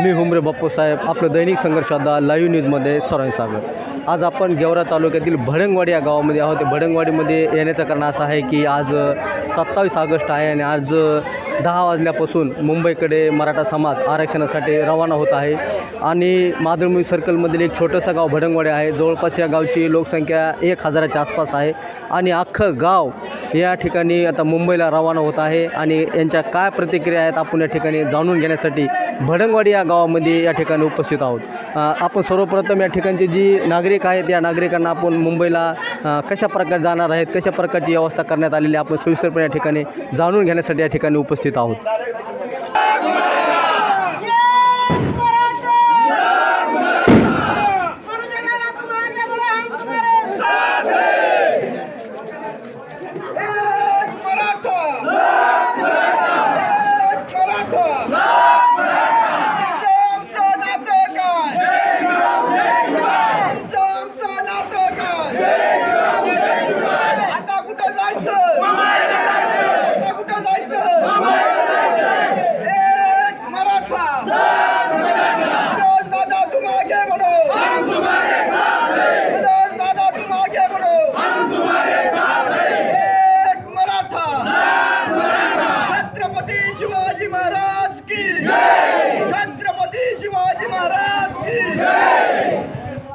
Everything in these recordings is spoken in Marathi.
मी हुमरे बाप्पूसाहेब आपलं दैनिक संघर्षादा लाईव्ह न्यूजमध्ये सर्वांचं स्वागत आज आपण गेवरा तालुक्यातील भडंगवाडी या गावामध्ये आहोत. भडंगवाडीमध्ये येण्याचं कारण असं आहे की आज सत्तावीस ऑगस्ट आहे आणि आज दहा वाजल्यापासून मुंबईकडे मराठा समाज आरक्षणासाठी रवाना होत आहे. आणि माधुरमुई सर्कलमधील एक छोटंसं गाव भडंगवाडी आहे. जवळपास या गावची लोकसंख्या एक हजाराच्या आसपास आहे. आणि अख्खं गाव या ठिकाणी आता मुंबईला रवाना होत आहे. आणि यांच्या काय प्रतिक्रिया आहेत आपण या ठिकाणी जाणून घेण्यासाठी भडंगवाडी या गावामध्ये या ठिकाणी उपस्थित आहोत. आपण सर्वप्रथम या ठिकाणची जी नागरिक आहेत या नागरिकांना आपण मुंबईला कशा प्रकारे जाणार आहेत कशा प्रकारची व्यवस्था करण्यात आलेली आहे, आपण सविस्तरपणे या ठिकाणी जाणून घेण्यासाठी या ठिकाणी उपस्थित आहोत आता कुठं जायचं आता कुठं जायचं एक मराठा मनोज दादा तुम आगे बढ़ो मनोज दादा तुम आगे बढ़ो एक मराठा छत्रपती शिवाजी महाराज की छत्रपती शिवाजी महाराज की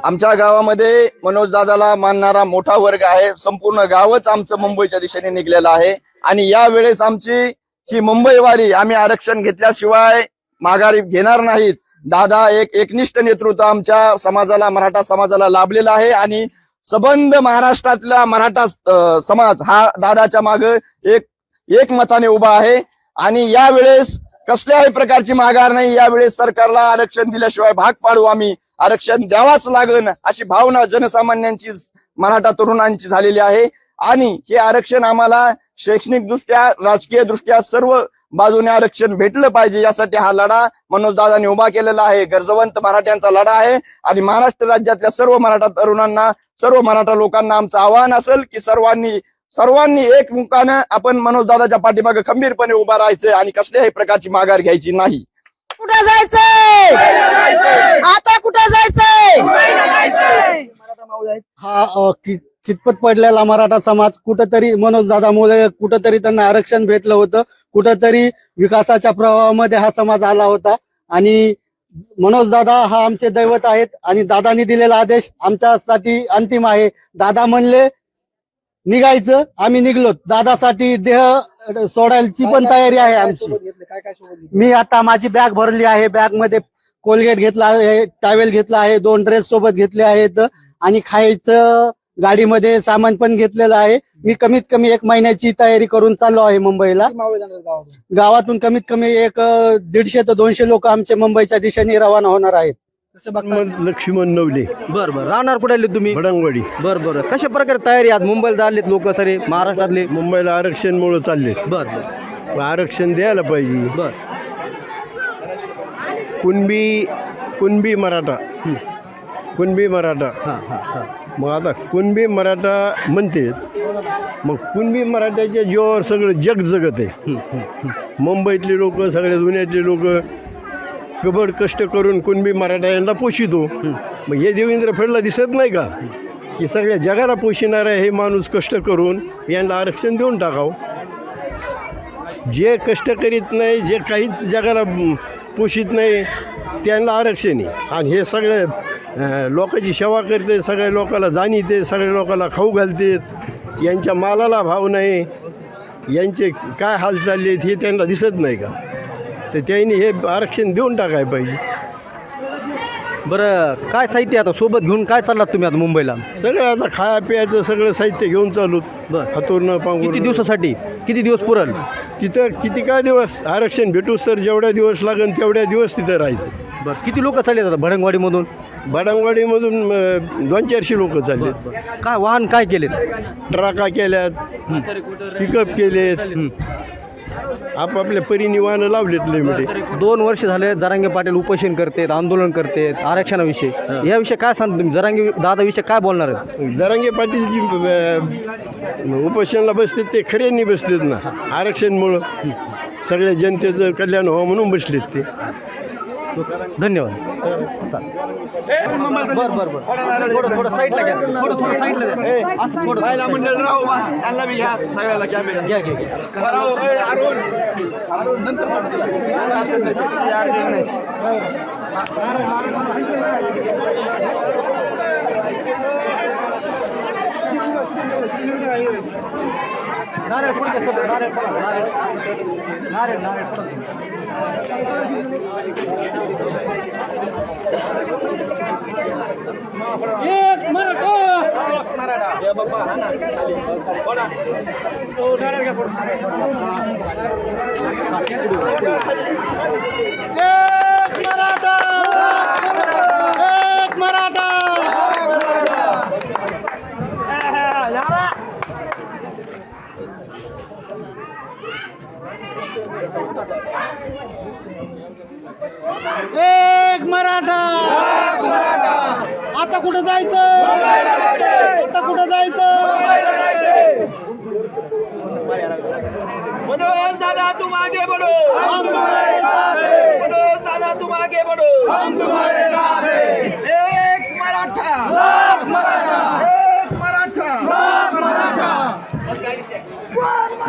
आमच्या गावामध्ये मनोज दादाला मानणारा मोठा वर्ग आहे. संपूर्ण गावच आमचं मुंबईच्या दिशेने निघलेलं आहे. आणि यावेळेस आमची ही मुंबईवारी आम्ही आरक्षण घेतल्याशिवाय माघारी घेणार नाहीत. दादा एक एकनिष्ठ नेतृत्व आमच्या समाजाला मराठा समाजाला लाभलेलं आहे. आणि सबंध महाराष्ट्रातला मराठा समाज हा दादाच्या माग एक एक मताने उभा आहे. आणि यावेळेस कसल्याही प्रकारची माघार नाही. यावेळेस सरकारला आरक्षण दिल्याशिवाय भाग पाडू आम्ही. आरक्षण द्यावाच लागन अशी भावना जनसामान्यांची मराठा तरुणांची झालेली आहे. आणि हे आरक्षण आम्हाला शैक्षणिक दृष्ट्या राजकीय दृष्ट्या सर्व बाजूने आरक्षण भेटलं पाहिजे. यासाठी हा लढा मनोजदादांनी उभा केलेला आहे. गरजवंत मराठ्यांचा लढा आहे. आणि महाराष्ट्र राज्यातल्या सर्व मराठा तरुणांना सर्व मराठा लोकांना आमचं आव्हान असेल की सर्वांनी सर्वांनी एकमुखानं आपण मनोज दादाच्या पाठीमागे खंबीरपणे उभा राहायचं आणि कसल्याही प्रकारची माघार घ्यायची नाही. कुठं जायचंय? आता कुठं जायचंय? हा कितपत पडलेला मराठा समाज कुठंतरी मनोज दादामुळे कुठंतरी त्यांना आरक्षण भेटलं होतं कुठंतरी विकासाच्या प्रवाहामध्ये हा समाज आला होता. आणि मनोज दादा हा आमचे दैवत आहेत आणि दादानी दिलेला आदेश आमच्यासाठी अंतिम आहे. दादा म्हणले निघायचं. आम्ही निघलो. दादासाठी देह सोडायची पण तयारी आहे आमची. मी आता माझी बॅग भरली आहे. बॅगमध्ये कोलगेट घेतला आहे टावेल घेतला आहे दोन ड्रेस सोबत घेतले आहेत आणि खायचं गाडीमध्ये सामान पण घेतलेलं आहे. मी कमीत कमी एक महिन्याची तयारी करून चाललो आहे मुंबईला. गावातून कमीत कमी एक अं, दीडशे ते दोनशे लोक आमचे मुंबईच्या दिशेने रवाना होणार आहेत. लक्ष्मण लक्ष्मण नवले. बरं बरं. राहणार कुठे आले तुम्ही? भडंगवाडी बरं बरं. कशा प्रकारे तयारी आज मुंबईला झालेत लोक सारे महाराष्ट्रातले? मुंबईला आरक्षणमुळे चालले. बरं बरं. आरक्षण द्यायला पाहिजे. बरं. कुणबी कुणबी मराठा. कुणबी मराठा. हां हां हां. मग आता कुणबी मराठा म्हणते. मग कुणबी मराठ्याच्या जीवावर सगळं जग जगत आहे मुंबईतले लोक सगळ्या जुन्यातले लोक कबड कष्ट करून कुणबी मराठा यांना पोषितो मग हे देवेंद्र फडला दिसत नाही का? की सगळ्या जगाला पोशिणारा हे माणूस कष्ट करून यांना आरक्षण देऊन टाकावं. जे कष्ट करीत नाही जे काहीच जगाला पोषित नाही त्यांना आरक्षण आहे. आणि हे सगळे लोकांची सेवा करते सगळ्या लोकाला जाणीते सगळ्या लोकाला खाऊ घालते. यांच्या मालाला भाव नाही. यांचे काय हाल चालले आहेत हे त्यांना दिसत नाही का? तर त्यांनी हे आरक्षण देऊन टाकायला पाहिजे. बरं काय साहित्य आता? सोबत घेऊन काय चाललात तुम्ही आता मुंबईला? सगळं आता खाया पियाचं सगळं साहित्य घेऊन चालू. बरं. हातोरनं किती दिवसासाठी? किती दिवस पुरल? तिथं किती काय दिवस? आरक्षण भेटूस तर जेवढ्या दिवस लागेल तेवढ्या दिवस तिथं राहायचं. बरं किती लोक चालले आता भडंगवाडीमधून? बडांगवाडीमधून अं, दोन चारशे लोक चालले काय वाहन काय केलेत? ट्रका केल्यात पिकअप केलेत. आपापल्या परीने वाहनं लावलेत मोठे. दोन वर्ष झाले जरांगे पाटील उपोषण करतेत आंदोलन करतेत आरक्षणाविषयी. याविषयी काय सांगता तुम्ही? जरांगे दादाविषयी काय बोलणार आहे जरांगे पाटीलजी अं, उपोषणाला बसतात ते खऱ्यांनी बसलेत ना आरक्षणमुळं. सगळ्या जनतेचं कल्याण व्हावं म्हणून बसलेत ते. धन्यवाद। चालेल बरं बरं बरं। थोडं थोडं साईडला घ्या. थोडं थोडं साईडला द्या असं थोडं. महिला मंडळ राहू बा. त्यांना बी घ्या. सगळ्याला कॅमेरा घ्या घ्या घ्या. राहू, ए, अरुण. नारळ पुढे घ्या, सर. नारळ पडा, नारळ नारळ नारळ पडा. एक मराठा आता कुठं जायचं आता कुठं जायचं मनोज दादा तुम आगे बढ़ो मनोज दादा तुम आगे बढ़ो एक मराठा. एक मराठा.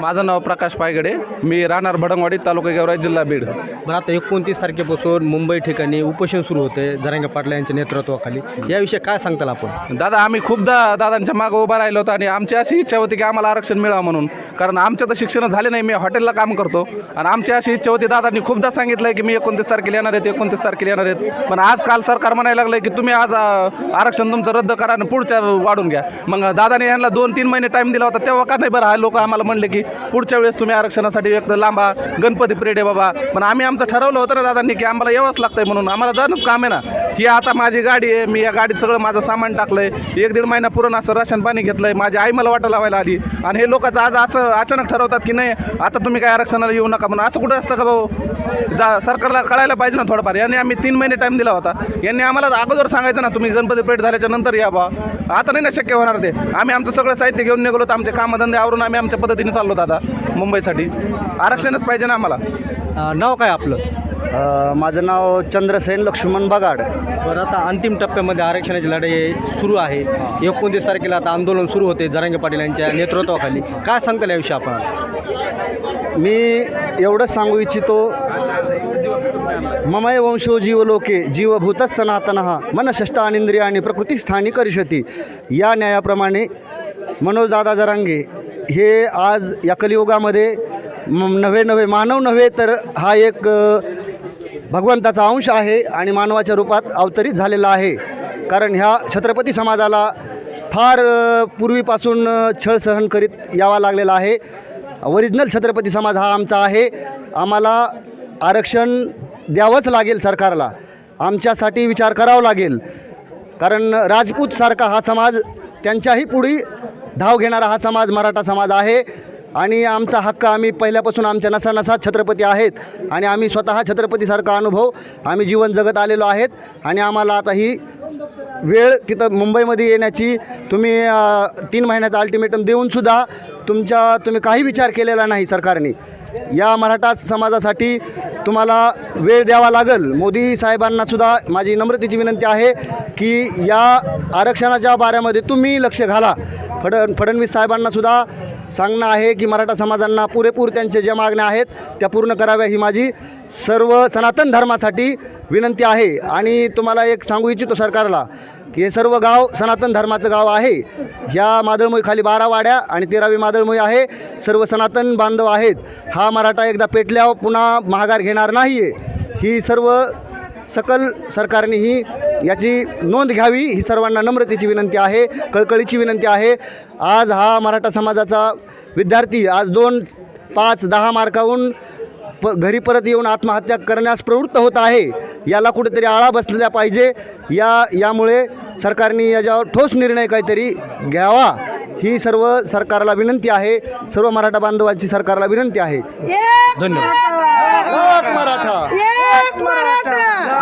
माझं नाव प्रकाश पायगडे. मी राहणार भडंगवाडी तालुका गेवराई जिल्हा बीड. बरं आता एकोणतीस तारखेपासून मुंबई ठिकाणी उपोषण सुरू होते जरांगे पाटला यांच्या नेतृत्वाखाली. याविषयी काय सांगताल आपण? दादा आम्ही खूपदा दादांच्या मागं उभा राहिलो होतो आणि आमची अशी इच्छा होती की आम्हाला आरक्षण मिळावं म्हणून. कारण आमच्या तर शिक्षण झाले नाही मी हॉटेलला काम करतो. आणि आमची अशी इच्छा होती दादांनी खूपदा सांगितलं की मी एकोणतीस तारखेला येणार आहेत एकोणतीस तारखेला येणार आहेत. पण आज काल सरकार म्हणायला लागलं की तुम्ही आज आरक्षण तुमचं रद्द करा आणि पुढच्या वाढून घ्या. मग दादाने यांना दोन तीन महिने टाईम दिला होता तेव्हा का नाही बरं? हा लोक आम्हाला म्हणले की पुढच्या वेळेस तुम्ही आरक्षणासाठी एक तर लांबा गणपती पिरियड आहे बाबा. पण आम्ही आमचं ठरवलं होतं ना दादांनी की आम्हाला यावंच लागतंय म्हणून. आम्हाला जाणंच काम आहे ना. ही आता माझी गाडी आहे. मी या गाडीत सगळं माझं सामान टाकलंय. एक दीड महिना पुरण असं राशन पाणी घेतलंय. माझी आई मला वाटा लावायला आली. आणि हे लोकांचं आज असं अचानक ठरवतात की नाही आता तुम्ही काय आरक्षणाला येऊ नका म्हणून. असं कुठं असतं का भाऊ? दा सरकारला कळायला पाहिजे ना थोडंफार. यांनी आम्ही तीन महिने टाईम दिला होता. यांनी आम्हाला अगोदर सांगायचं ना तुम्ही गणपती पेठ झाल्याच्यानंतर या बा. आता नाही ना शक्य होणार ते. आम्ही आमचं सगळं साहित्य घेऊन निघलो तर आमचे कामधंदे आवरून आम्ही आमच्या पद्धतीने चाललो होतो. आता मुंबईसाठी. आरक्षणच पाहिजे ना आम्हाला. अं, नाव काय आपलं? अ, माझं नाव चंद्रसेन लक्ष्मण बगाड. बरं आता अंतिम टप्प्यामध्ये आरक्षणाची लढाई सुरू आहे. एकोणतीस तारखेला आता आंदोलन सुरू होते जरांगे पाटील यांच्या नेतृत्वाखाली. काय सांगताल याविषयी आपण? मी एवढंच सांगू इच्छितो ममय वंशो जीवलोके जीवभूतच सनातन मनषष्ट आणि प्रकृतीस्थानी करिष्यती या न्यायाप्रमाणे मनोजदादा जरांगे हे आज या कलियुगामध्ये नवे नव्हे नव्हे मानव नव्हे तर हा एक भगवंताचा अंश आहे आणि मानवाच्या रूपात अवतरित झालेला आहे. कारण ह्या छत्रपती समाजाला फार पूर्वीपासून छळ सहन करीत यावा लागलेला आहे. ओरिजिनल छत्रपती समाज हा आमचा आहे. आम्हाला आरक्षण द्यावंच लागेल सरकारला. आमच्यासाठी विचार करावा लागेल. कारण राजपूतसारखा हा समाज त्यांच्याही पुढे धाव घेणारा हा समाज मराठा समाज आहे. आणि आमचा हक्क आम्ही पहिल्यापासून आमच्या नसानसात छत्रपती आहेत. आणि आम्ही स्वतः छत्रपतीसारखा अनुभव आम्ही जीवन जगत आलेलो आहेत. आणि आम्हाला आता ही वेळ तिथं मुंबईमध्ये येण्याची तुम्ही तीन महिन्याचा अल्टिमेटम देऊनसुद्धा तुमच्या तुम्ही काही विचार केलेला नाही सरकारने. या मराठा समाजासाठी तुम्हाला वेळ द्यावा लागेल. मोदी साहेबांनासुद्धा माझी नम्रतेची विनंती आहे की या आरक्षणाच्या बाऱ्यामध्ये तुम्ही लक्ष घाला. फड फडणवीस साहेबांनासुद्धा सांगणं आहे की मराठा समाजांना पुरेपूर त्यांच्या ज्या मागण्या आहेत त्या पूर्ण कराव्या ही माझी सर्व सनातन धर्मासाठी विनंती आहे. आणि तुम्हाला एक सांगू इच्छितो सरकारला की हे सर्व गाव सनातन धर्माचं गाव आहे. या मादळमोई खाली बारा वाड्या आणि तेरावी मादळमोई आहे. सर्व सनातन बांधव आहेत. हा मराठा एकदा पेटल्यावर पुन्हा माघार घेणार नाही आहे ही सर्व सकल सरकारने ही याची नोंद घ्यावी ही सर्वांना नम्रतेची विनंती आहे कळकळीची विनंती आहे. आज हा मराठा समाजाचा विद्यार्थी आज दोन पाच दहा मार्काहून प घरी परत येऊन आत्महत्या करण्यास प्रवृत्त होत आहे. याला कुठेतरी आळा बसलेला पाहिजे. या यामुळे सरकारने याच्यावर ठोस निर्णय काहीतरी घ्यावा. ही सर्व सरकारला विनंती आहे. सर्व मराठा बांधवांची सरकारला विनंती आहे. एक धन्यवाद. मराठा! एक मराठा!